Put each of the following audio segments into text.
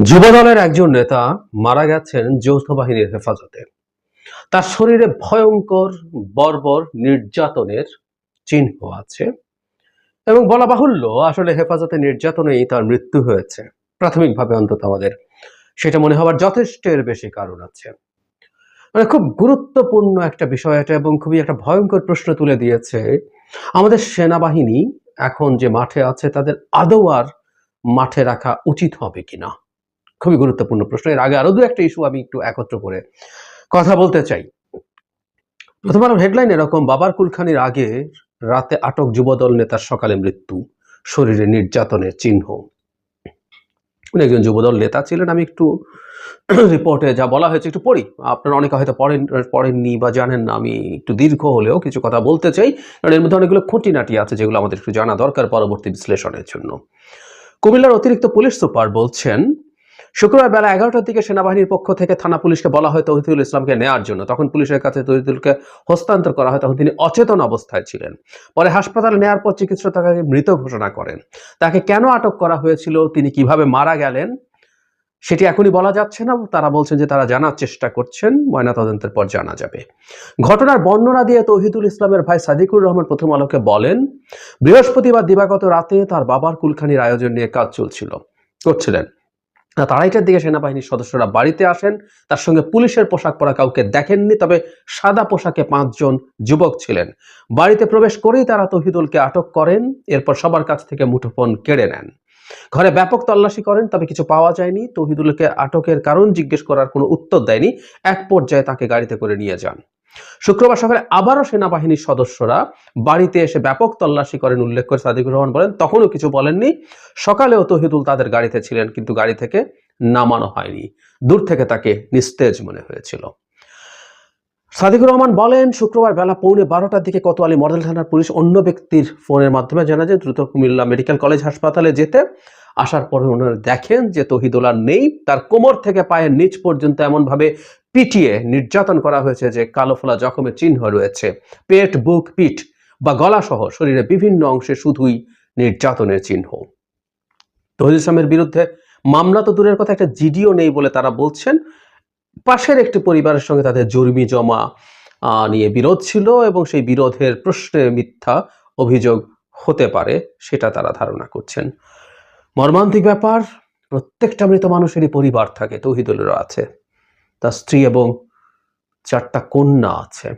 যুবদলের একজন নেতা মারা গেছেন যৌথ বাহিনীর হেফাজতে। তার শরীরে ভয়ঙ্কর, বর্বর নির্যাতনের চিহ্ন আছে এবং বলা বাহুল্য, আসলে হেফাজতে নির্যাতনেই তার মৃত্যু হয়েছে। প্রাথমিকভাবে অন্তত আমাদের সেটা মনে হওয়ার যথেষ্টের বেশি কারণ আছে। মানে খুব গুরুত্বপূর্ণ একটা বিষয় এটা এবং খুবই একটা ভয়ঙ্কর প্রশ্ন তুলে দিয়েছে। আমাদের সেনাবাহিনী এখন যে মাঠে আছে তাদের আদৌ আর মাঠে রাখা উচিত হবে কিনা? খুবই গুরুত্বপূর্ণ প্রশ্ন। এর আগে আরও দু একটা ইস্যু আমি একটু একত্র করে কথা বলতে চাই। প্রথম আলোর হেডলাইন এরকম, বাবার কুলখানির আগে রাতে আটক যুবদল নেতার সকালে মৃত্যু, শরীরে নির্যাতনের চিহ্ন। উনি একজন যুবদল নেতা ছিলেন, আমি একটু রিপোর্টে যা বলা হয়েছে একটু পড়ি। আপনারা অনেকে হয়তো পড়েন, পড়েননি বা জানেন না, আমি একটু দীর্ঘ হলেও কিছু কথা বলতে চাই। কারণ এর মধ্যে অনেকগুলো খুঁটিনাটি আছে যেগুলো আমাদের একটু জানা দরকার পরবর্তী বিশ্লেষণের জন্য। কুমিল্লার অতিরিক্ত পুলিশ সুপার বলছেন শুক্রবার বেলা এগারোটার দিকে সেনাবাহিনীর পক্ষ থেকে থানা পুলিশকে বলা হয় তহিদুল ইসলামকে নেওয়ার জন্য। তখন পুলিশের কাছে তহিদুলকে হস্তান্তর করা হয়। তখন তিনি অচেতন অবস্থায় ছিলেন। পরে হাসপাতালে নেওয়ার পর চিকিৎসক তাকে মৃত ঘোষণা করেন। তাকে কেন আটক করা হয়েছিল, তিনি কীভাবে মারা গেলেন, সেটি এখনই বলা যাচ্ছে না। তারা বলছেন যে তারা জানার চেষ্টা করছেন, ময়নাতদন্তের পর জানা যাবে। ঘটনার বর্ণনা দিয়ে তহিদুল ইসলামের ভাই সাদিকুর রহমান প্রথম আলোকে বলেন, বৃহস্পতিবার দিবাগত রাতে তার বাবার কুলখানির আয়োজন নিয়ে কাজ চলছিল। করছিলেন। রাত আড়াইটার দিকে সেনাবাহিনীর সদস্যরা বাড়িতে আসেন, তার সঙ্গে পুলিশের পোশাক পরা কাউকে দেখেননি, তবে সাদা পোশাকে পাঁচজন যুবক ছিলেন। বাড়িতে প্রবেশ করেই তারা তহিদুলকে আটক করেন, এরপর সবার কাছ থেকে মুঠোফোন কেড়ে নেন। ঘরে ব্যাপক তল্লাশি করেন, তবে কিছু পাওয়া যায়নি, তহিদুলকে আটকের কারণ জিজ্ঞেস করার কোনো উত্তর দেয়নি, এক পর্যায়ে তাকে গাড়িতে করে নিয়ে যান। শুক্রবার সকালে আবারও সেনাবাহিনীর সদস্যরা বাড়িতে এসে ব্যাপক তল্লাশি করেন, উল্লেখ করে সাদিকুর রহমান বলেন, তখনও কিছু বলেননি। সকালেও তহিদুল তাদের গাড়িতে ছিলেন, কিন্তু গাড়ি থেকে নামানো হয়নি। দূর থেকে তাকে নিস্তেজ মনে হয়েছিল। সাদিকুর রহমান বলেন, শুক্রবার বেলা পৌনে বারোটার দিকে কোতোয়ালি মডেল থানার পুলিশ অন্য ব্যক্তির ফোনের মাধ্যমে জানা যায়, দ্রুত কুমিল্লা মেডিকেল কলেজ হাসপাতালে যেতে আসার পরে ওনারা দেখেন যে তহিদুল আর নেই, তার কোমর থেকে পায়ের নিচ পর্যন্ত এমনভাবে পিটিয়ে নির্যাতন করা হয়েছে যে কালো ফোলা জখমের চিহ্ন রয়েছে। পেট, বুক, পিঠ বা গলা সহ শরীরের বিভিন্ন অংশে শুধুই নির্যাতনের চিহ্ন। তহিদ ইসলামের বিরুদ্ধে মামলা তো দূরের কথা, একটা জিডিও নেই বলে তারা বলছেন। পাশের একটি পরিবারের সঙ্গে তাদের জর্মি জমা নিয়ে বিরোধ ছিল এবং সেই বিরোধের প্রশ্নে মিথ্যা অভিযোগ হতে পারে সেটা তারা ধারণা করছেন। মর্মান্তিক ব্যাপার, প্রত্যেকটা মৃত মানুষেরই পরিবার থাকে তৌহিদুলেরও আছে। তার স্ত্রী এবং চারটা কন্যা আছে।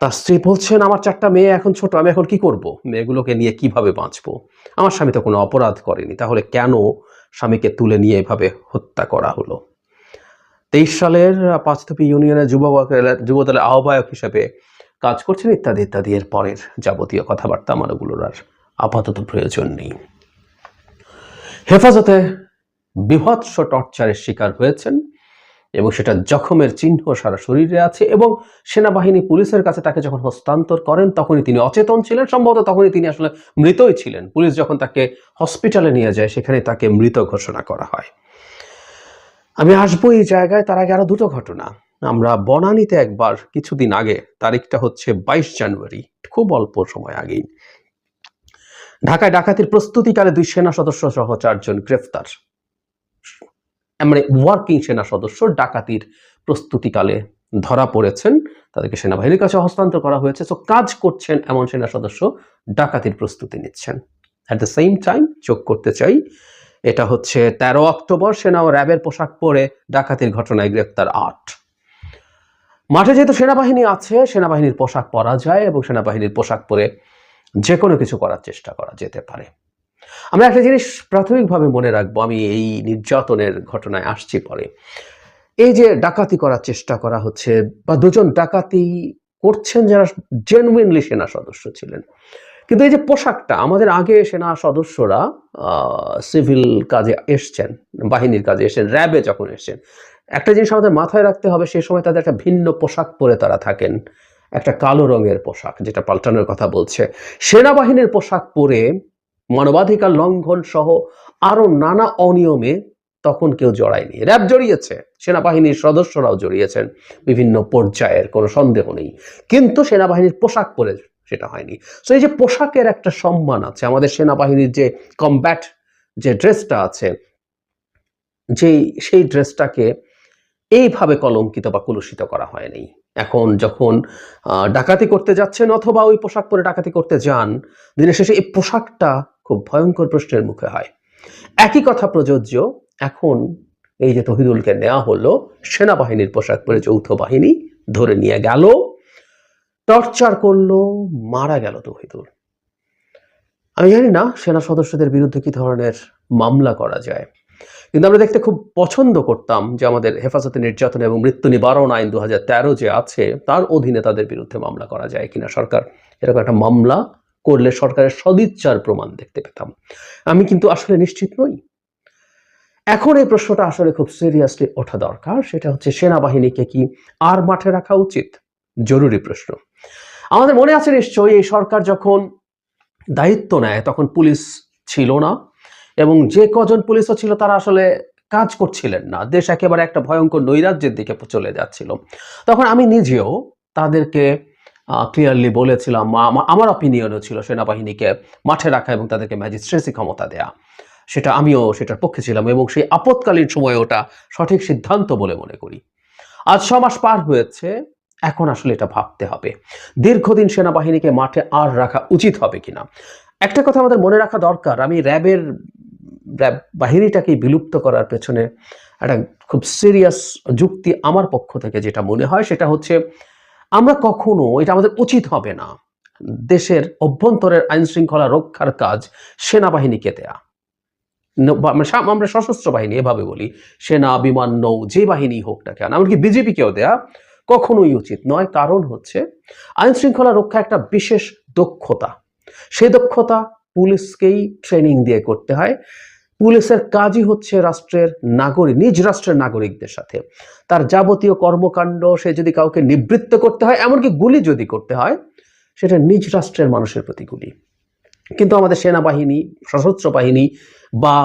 তার স্ত্রী বলছেন, আমার চারটা মেয়ে এখন ছোট, আমি এখন কি করব? মেয়েগুলোকে নিয়ে কীভাবে বাঁচবো? আমার স্বামী তো কোনো অপরাধ করেনি, তাহলে কেন স্বামীকে তুলে নিয়ে এভাবে হত্যা করা হলো? তেইশ সালের পাঁচতপি ইউনিয়নের যুব যুবদলের আহ্বায়ক হিসেবে কাজ করছেন, ইত্যাদি ইত্যাদি। এর পরের যাবতীয় কথাবার্তা আমার ওগুলোর আর আপাতত প্রয়োজন নেই। হেফাজতে বিভৎস টর্চারের শিকার হয়েছেন এবং সেটা জখমের চিহ্ন সারা শরীরে আছে এবং সেনাবাহিনী পুলিশের কাছে তাকে যখন হস্তান্তর করেন, তখনই তিনি অচেতন ছিলেন। সম্ভবত তখনই তিনি আসলে মৃতই ছিলেন। পুলিশ যখন তাকে হসপিটালে নিয়ে যায়, সেখানে তাকে মৃত ঘোষণা করা হয়। আমি আসব এই জায়গায়, তার আগে আরও দুটো ঘটনা। আমরা বনানীতে একবার কিছুদিন আগে, তারিখটা হচ্ছে বাইশ জানুয়ারি, খুব অল্প সময় আগেই, ঢাকায় ডাকাতির প্রস্তুতিকালে দুই সেনা সদস্য সহ চারজন গ্রেফতার। মানে ওয়ার্কিং সেনা সদস্য ডাকাতির প্রস্তুতিকালে ধরা পড়েছেন। তাদেরকে সেনাবাহিনীর কাছে হস্তান্তর করা হয়েছে। সো কাজ করছেন এমন সেনা সদস্য ডাকাতির প্রস্তুতি নিচ্ছেন। অ্যাট দ্য সেম টাইম যোগ করতে চাই, এটা হচ্ছে তেরো অক্টোবর, সেনা ও র্যাবের পোশাক পরে ডাকাতির ঘটনায় গ্রেপ্তার আট। মাঠে যেহেতু সেনাবাহিনী আছে, সেনাবাহিনীর পোশাক পরা যায় এবং সেনাবাহিনীর পোশাক পরে যে কোনো কিছু করার চেষ্টা করা যেতে পারে। আমরা একটা জিনিস প্রাথমিকভাবে মনে রাখব, আমি এই নির্যাতনের ঘটনায় আসছি পরে। এই যে ডাকাতি করার চেষ্টা করা হচ্ছে বা দুজন ডাকাতি করছেন যারা জেনুইনলি সেনা সদস্য ছিলেন, কিন্তু এই যে পোশাকটা, আমাদের আগে সেনা সদস্যরা সিভিল কাজে এসছেন, বাহিনীর কাজে এসেছেন, র্যাবে যখন এসছেন, একটা জিনিস আমাদের মাথায় রাখতে হবে সেই সময় তাদের একটা ভিন্ন পোশাক পরে তারা থাকেন, একটা কালো রঙের পোশাক, যেটা পাল্টানোর কথা বলছে। সেনাবাহিনীর পোশাক পরে মানবাধিকার লঙ্ঘন সহ আরও নানা অনিয়মে তখন কেউ জড়ায়নি। র্যাব জড়িয়েছে, সেনাবাহিনীর সদস্যরাও জড়িয়েছেন, বিভিন্ন পর্যায়ের, কোনো সন্দেহ নেই। কিন্তু সেনাবাহিনীর পোশাক পরে সেটা হয়নি। সো এই যে পোশাকের একটা সম্মান আছে, আমাদের সেনাবাহিনীর যে কমব্যাট যে ড্রেসটা আছে, যেই, সেই ড্রেসটাকে এইভাবে কলঙ্কিত বা কলুষিত করা হয়নি। এখন যখন ডাকাতি করতে যাচ্ছেন অথবা ওই পোশাক পরে ডাকাতি করতে যান, দিনের শেষে এই পোশাকটা খুব ভয়ঙ্কর প্রশ্নের মুখে হয়। একই কথা প্রযোজ্য, এখন এই যে তহিদুলকে নেওয়া হলো, সেনাবাহিনীর পোশাক পরে যৌথ বাহিনী ধরে নিয়ে গেল, টর্চার করল, মারা গেল তহিদুল। আমি জানি না সেনা সদস্যদের বিরুদ্ধে কি ধরনের মামলা করা যায়। কিন্তু আমরা দেখতে খুব পছন্দ করতাম যে আমাদের হেফাজতে নির্যাতন এবং মৃত্যু নিবারণ আইন দু হাজার তেরো যে আছে, তার অধীনে তাদের বিরুদ্ধে মামলা করা যায় কিনা। সরকার এরকম একটা মামলা করলে সরকারের সদিচ্ছার প্রমাণ দেখতে পেতাম। আমি কিন্তু আসলে নিশ্চিত নই। এখন এই প্রশ্নটা আসলে খুব সিরিয়াসলি ওঠা দরকার, সেটা হচ্ছে সেনাবাহিনীকে কি আর মাঠে রাখা উচিত? জরুরি প্রশ্ন। আমাদের মনে আছে নিশ্চয়ই এই সরকার যখন দায়িত্ব নেয়, তখন পুলিশ ছিল না এবং যে কজন পুলিশও ছিল তারা আসলে কাজ করছিলেন না। দেশ একেবারে একটা ভয়ঙ্কর নৈরাজ্যের দিকে চলে যাচ্ছিল। তখন আমি নিজেও তাদেরকে ক্লিয়ারলি বলেছিলাম আমার অপিনিয়নও ছিল সেনাবাহিনীকে মাঠে রাখা এবং তাদেরকে ম্যাজিস্ট্রেসি ক্ষমতা দেয়া। সেটা আমিও সেটার পক্ষে ছিলাম এবং সেই আপৎকালীন সময়ে ওটা সঠিক সিদ্ধান্ত বলে মনে করি। আজ ছ মাস পার হয়েছে, এখন আসলে এটা ভাবতে হবে। দীর্ঘদিন সেনাবাহিনীকে মাঠে আর রাখা উচিত হবে কিনা? একটা কথা আমাদের মনে রাখা দরকার, আমি র্যাবের, র্যাব বাহিনীটাকে বিলুপ্ত করার পেছনে একটা খুব সিরিয়াস যুক্তি আমার পক্ষ থেকে যেটা মনে হয়, সেটা হচ্ছে আমরা কখনো এটা আমাদের উচিত হবে না। দেশের অভ্যন্তরের আইন শৃঙ্খলা রক্ষার কাজ সেনাবাহিনীকে দেয়া। মানে সা- আমরা সশস্ত্র বাহিনী এভাবে বলি, সেনা, বিমান, নৌ, যে বাহিনী হোক না কেন, এমনকি বিজেপিকেও দেয়া কখনোই উচিত নয়। কারণ হচ্ছে আইন শৃঙ্খলা রক্ষা একটা বিশেষ দক্ষতা। সেই দক্ষতা পুলিশকেই ট্রেনিং দিয়ে করতে হয়। পুলিশের কাজই হচ্ছে রাষ্ট্রের নাগরিক, নিজ রাষ্ট্রের নাগরিকদের সাথে। তার যাবতীয় কর্মকাণ্ড, সে যদি কাউকে নিবৃত্ত করতে হয়, এমনকি গুলি যদি করতে হয়, সেটা নিজ রাষ্ট্রের মানুষের প্রতি গুলি। কিন্তু আমাদের সেনাবাহিনী, সশস্ত্র বাহিনী বা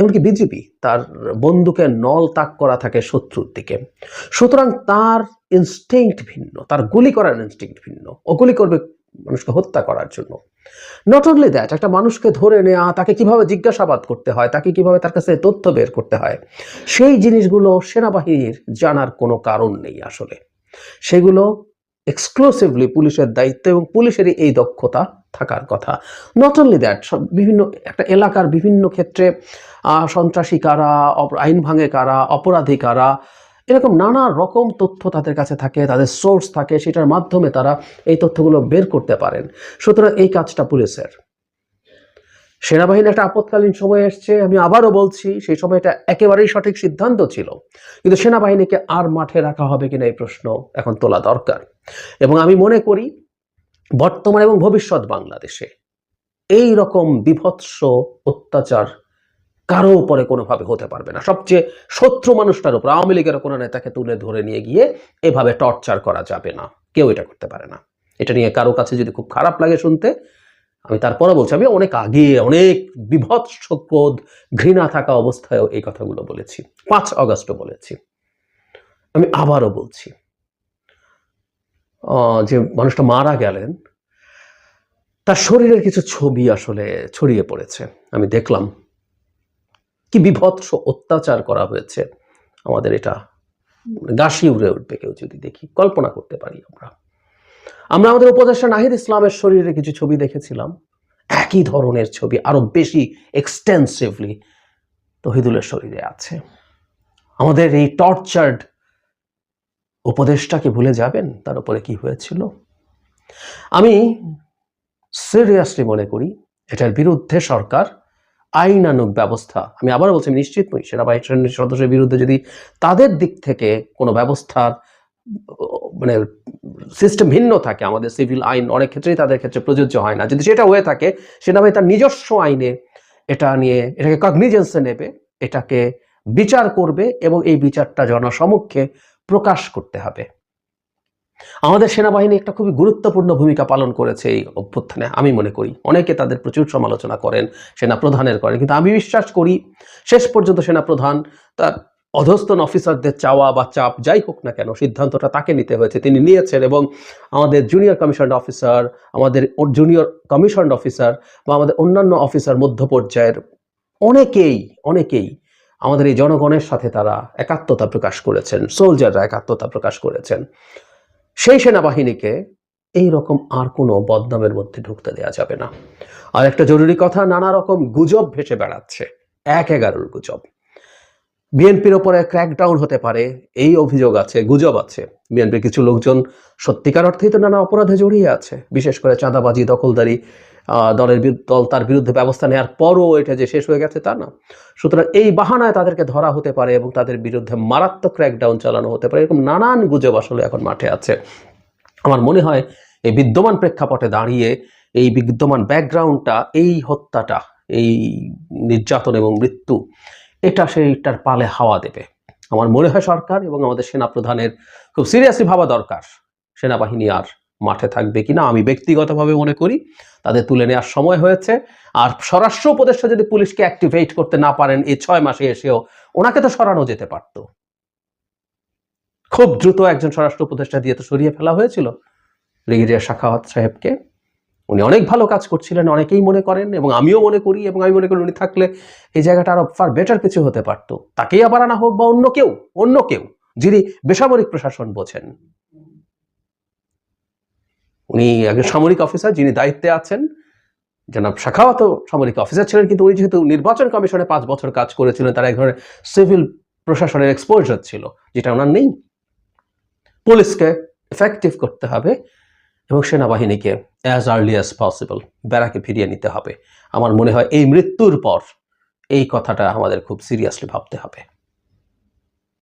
এমনকি বিজেপি তার বন্দুকের নল তাক করা থাকে শত্রুর দিকে। সুতরাং তার ইনস্টিংক্ট ভিন্ন, তার গুলি করার ইনস্টিংক্ট ভিন্ন। ও গুলি করবে মানুষকে হত্যা করার জন্য। নট অনলি দ্যাট একটা মানুষকে ধরে নেওয়া তাকে কীভাবে জিজ্ঞাসাবাদ করতে হয়, তাকে কীভাবে তার কাছে তথ্য বের করতে হয়, সেই জিনিসগুলো সেনাবাহিনীর জানার কোনো কারণ নেই আসলে। সেগুলো এক্সক্লুসিভলি পুলিশের দায়িত্ব এবং পুলিশেরই এই দক্ষতা থাকার কথা। নট অনলি দ্যাট বিভিন্ন, একটা এলাকার বিভিন্ন ক্ষেত্রে সন্ত্রাসী কারা আইন ভাঙে কারা, অপরাধী কারা এরকম নানা রকম তথ্য তাদের কাছে থাকে, তাদের সোর্স থাকে, সেটার মাধ্যমে তারা এই তথ্যগুলো বের করতে পারেন। সুতরাং এই কাজটা পুলিশের। সেনাবাহিনী একটা আপৎকালীন সময় এসছে, আমি আবারও বলছি, সেই সময়টা একেবারেই সঠিক সিদ্ধান্ত ছিল। কিন্তু সেনাবাহিনীকে আর মাঠে রাখা হবে কিনা এই প্রশ্ন এখন তোলা দরকার। এবং আমি মনে করি, বর্তমান এবং ভবিষ্যৎ বাংলাদেশে এই রকম বিভৎস অত্যাচার কারও উপরে কোনোভাবে হতে পারবে না। সবচেয়ে শত্রু মানুষটার উপর আওয়ামী লীগের কোনো নেতাকে তুলে ধরে নিয়ে গিয়ে এভাবে টর্চার করা যাবে না। কেউ এটা করতে পারে না। এটা নিয়ে কারও কাছে যদি খুব খারাপ লাগে শুনতে, আমি তারপরে বলছি, আমি অনেক আগে অনেক বিভৎস ক্রোধ, ঘৃণা থাকা অবস্থায়ও এই কথাগুলো বলেছি। পাঁচ অগস্টও বলেছি। আমি আবারও বলছি যে মানুষটা মারা গেলেন, তার শরীরের কিছু ছবি আসলে ছড়িয়ে পড়েছে। আমি দেখলাম কি বিভৎস অত্যাচার করা হয়েছে। আমাদের এটা গাছি উড়ে উঠবে কেউ যদি দেখি। কল্পনা করতে পারি আমরা। আমরা আমাদের উপদেষ্টা নাহিদ ইসলামের শরীরে কিছু ছবি দেখেছিলাম। একই ধরনের ছবি, আরও বেশি এক্সটেন্সিভলি তহিদুলের শরীরে আছে। আমাদের এই টর্চার্ড উপদেশটাকে ভুলে যাবেন? তার উপরে কি হয়েছিল? আমি সিরিয়াসলি মনে করি, এটার বিরুদ্ধে সরকার আইনানুগ ব্যবস্থা। আমি আবার বলছি নিশ্চিত নই, সেনাবাহিনীর সদস্যের বিরুদ্ধে যদি তাদের দিক থেকে কোনো ব্যবস্থার মানে সিস্টেম ভিন্ন থাকে, আমাদের সিভিল আইন অনেক ক্ষেত্রেই তাদের ক্ষেত্রে প্রযোজ্য হয় না। যদি সেটা হয়ে থাকে, সেনাবাহিনী তার নিজস্ব আইনে এটা নিয়ে, এটাকে কগনিজেন্সে নেবে, এটাকে বিচার করবে এবং এই বিচারটা জনসমক্ষে প্রকাশ করতে হবে। আমাদের সেনাবাহিনী একটা খুবই গুরুত্বপূর্ণ ভূমিকা পালন করেছে এই অভ্যুত্থানে, আমি মনে করি। অনেকে তাদের প্রচুর সমালোচনা করেন সেনা প্রধানের করেন, কিন্তু আমি বিশ্বাস করি, শেষ পর্যন্ত সেনা প্রধান তার অধস্তন অফিসারদের চাওয়া বা চাপ যাই হোক না কেন, সিদ্ধান্তটা তাকে নিতে হয়েছে, তিনি নিয়েছেন এবং আমাদের জুনিয়র কমিশন অফিসার আমাদের জুনিয়র কমিশন অফিসার বা আমাদের অন্যান্য অফিসার মধ্য পর্যায়ের অনেকেই অনেকেই আমাদের এই জনগণের সাথে তারা একাত্মতা প্রকাশ করেছেন সোলজাররা একাত্মতা প্রকাশ করেছেন। সেই সেনাবাহিনীকে এই রকম আর কোনো বদনামের মধ্যে ঢুকতে দেওয়া যাবে না। আর একটা জরুরি কথা, নানা রকম গুজব ভেসে বেড়াচ্ছে, এক এগারোর গুজব। বিএনপির ওপরে ক্র্যাকডাউন হতে পারে, এই অভিযোগ আছে, গুজব আছে। বিএনপির কিছু লোকজন সত্যিকার অর্থেই তো নানা অপরাধে জড়িয়ে আছে, বিশেষ করে চাঁদাবাজি, দখলদারি দলের দল তার বিরুদ্ধে ব্যবস্থা নেওয়ার পরও এটা যে শেষ হয়ে গেছে তা না। সুতরাং এই বাহানায় তাদেরকে ধরা হতে পারে এবং তাদের বিরুদ্ধে মারাত্মক ক্র্যাকডাউন চালানো হতে পারে, এরকম নানান গুজব আসলে এখন মাঠে আছে। আমার মনে হয় এই বিদ্যমান প্রেক্ষাপটে দাঁড়িয়ে এই বিদ্যমান ব্যাকগ্রাউন্ডটা, এই হত্যাটা, এই নির্যাতন এবং মৃত্যু, এটা সেইটার পালে হাওয়া দেবে। আমার মনে হয় সরকার এবং আমাদের সেনাপ্রধানের খুব সিরিয়াসলি ভাবা দরকার। সেনাবাহিনী আর মাঠে থাকবে কিনা আমি ব্যক্তিগতভাবে মনে করি, তাদের তুলে নেওয়ার সময় হয়েছে। আর স্বরাষ্ট্র উপদেষ্টা যদি পুলিশকে অ্যাক্টিভেট করতে না পারেন, এই ছয় মাসে এসেও ওনাকে তো সরানো যেতে পারত। খুব দ্রুত একজন স্বরাষ্ট্র উপদেষ্টা দিয়ে তো সরিয়ে ফেলা হয়েছিল। ব্রিগেডিয়ার শাখাওয়াত সাহেবকে। উনি অনেক ভালো কাজ করছিলেন, অনেকেই মনে করেন এবং আমিও মনে করি এবং আমি মনে করি উনি থাকলে এই জায়গাটা আরও ফার বেটার কিছু হতে পারত। তাকেই আবার আনা হোক বা অন্য কেউ অন্য কেউ যিনি বেসামরিক প্রশাসন বোঝেন। উনি একজন সামরিক অফিসার যিনি দায়িত্বে আছেন। জনাব শাখাওয়াত সামরিক অফিসার ছিলেন, কিন্তু উনি যেহেতু নির্বাচন কমিশনে পাঁচ বছর কাজ করেছিলেন, তার এক ধরনের সিভিল প্রশাসনের এক্সপোজার ছিল, যেটা ওনার নেই। পুলিশকে এফেক্টিভ করতে হবে এবং সেনাবাহিনীকে অ্যাজ আর্লি অ্যাজ পসিবল ব্যারাকে ফিরিয়ে নিতে হবে। আমার মনে হয় এই মৃত্যুর পর এই কথাটা আমাদের খুব সিরিয়াসলি ভাবতে হবে।